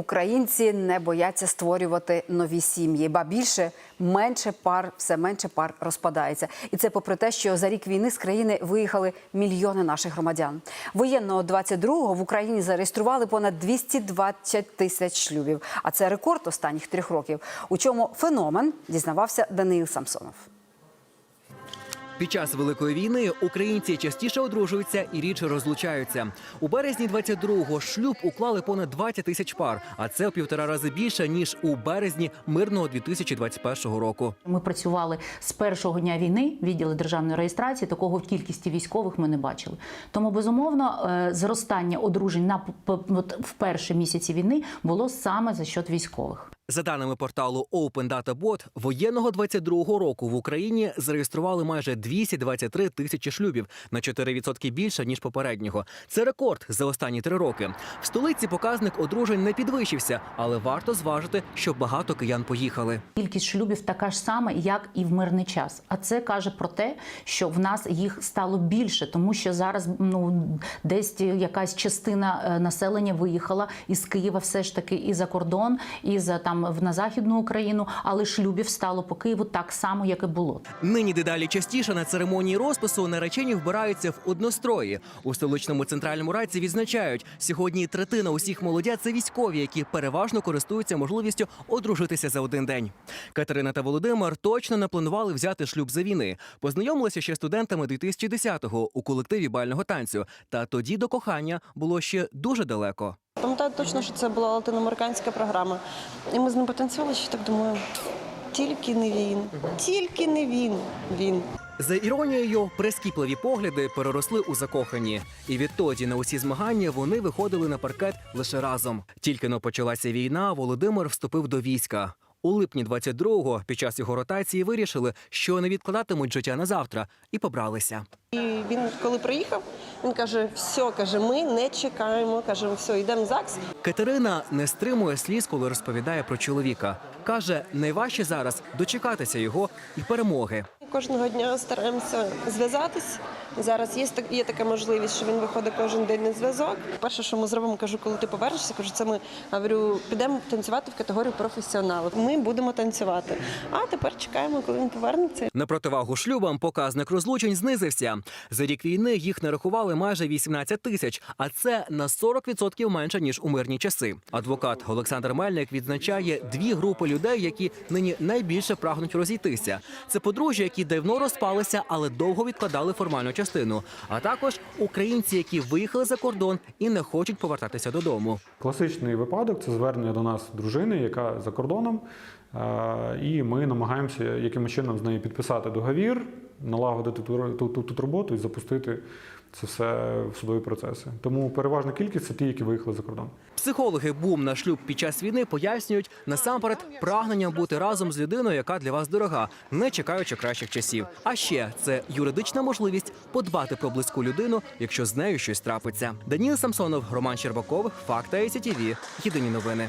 Українці не бояться створювати нові сім'ї, ба більше менше пар, все менше пар розпадається. І це попри те, що за рік війни з країни виїхали мільйони наших громадян. Воєнного 22-го в Україні зареєстрували понад 220 тисяч шлюбів. А це рекорд останніх трьох років. У чому феномен дізнавався Даниїл Самсонов. Під час великої війни українці частіше одружуються і рідше розлучаються. У березні 22-го шлюб уклали понад 20 тисяч пар, а це в півтора рази більше ніж у березні мирного 2021 року. Ми працювали з першого дня війни, відділи державної реєстрації. Такого в кількості військових ми не бачили. Тому безумовно е, зростання одружень на в перші місяці війни було саме за счет військових. За даними порталу Open Data Bot, воєнного 22-го року в Україні зареєстрували майже 223 тисячі шлюбів на 4% більше ніж попереднього. Це рекорд за останні три роки. В столиці показник одружень не підвищився, але варто зважити, що багато киян поїхали. Кількість шлюбів така ж сама, як і в мирний час. А це каже про те, що в нас їх стало більше, тому що зараз ну десь якась частина е, населення виїхала із Києва, все ж таки і за кордон, і за там в на західну Україну, але шлюбів стало по Києву так само, як і було. Нині дедалі частіше на церемонії розпису наречені вбираються в однострої. У столичному центральному раді відзначають, сьогодні третина усіх молодят це військові, які переважно користуються можливістю одружитися за один день. Катерина та Володимир точно не планували взяти шлюб за війни. Познайомилися ще студентами 2010-го у колективі бального танцю. Та тоді до кохання було ще дуже далеко. Пам'ятаю точно, що це була латиноамериканська програма. І ми з ним потанцювали, що так думаю, тільки не він, тільки не він. Він. За іронією, прискіпливі погляди переросли у закохані, і відтоді на усі змагання вони виходили на паркет лише разом. Тільки но почалася війна, Володимир вступив до війська. У липні 22-го, під час його ротації, вирішили, що не відкладатимуть життя на завтра, і побралися. І він, коли приїхав, він каже: все, каже, ми не чекаємо. каже, все, йдемо в ЗАГС. Катерина не стримує сліз, коли розповідає про чоловіка. каже, найважче зараз дочекатися його і перемоги. Кожного дня стараємося зв'язатись. Зараз є, є така можливість, що він виходить кожен день на зв'язок. Перше, що ми зробимо, кажу, коли ти повернешся, кажу, це ми говорю, підемо танцювати в категорію професіоналів. Ми будемо танцювати. А тепер чекаємо, коли він повернеться. На противагу шлюбам показник розлучень знизився. За рік війни їх нарахували майже 18 тисяч, а це на 40% менше ніж у мирні часи. Адвокат Олександр Мельник відзначає дві групи людей, які нині найбільше прагнуть розійтися. Це подружжя, які давно розпалися, але довго відкладали формальну частину. А також українці, які виїхали за кордон і не хочуть повертатися додому. Класичний випадок це звернення до нас дружини, яка за кордоном, і ми намагаємося якимось чином з нею підписати договір, налагодити ту роботу і запустити це все судові процеси. Тому переважна кількість це ті, які виїхали за кордон. Психологи бум на шлюб під час війни пояснюють насамперед прагнення бути разом з людиною, яка для вас дорога, не чекаючи кращих часів. А ще це юридична можливість подбати про близьку людину, якщо з нею щось трапиться. Даніл Самсонов, Роман Щербаков, Факта СІТІВІ. Єдині новини.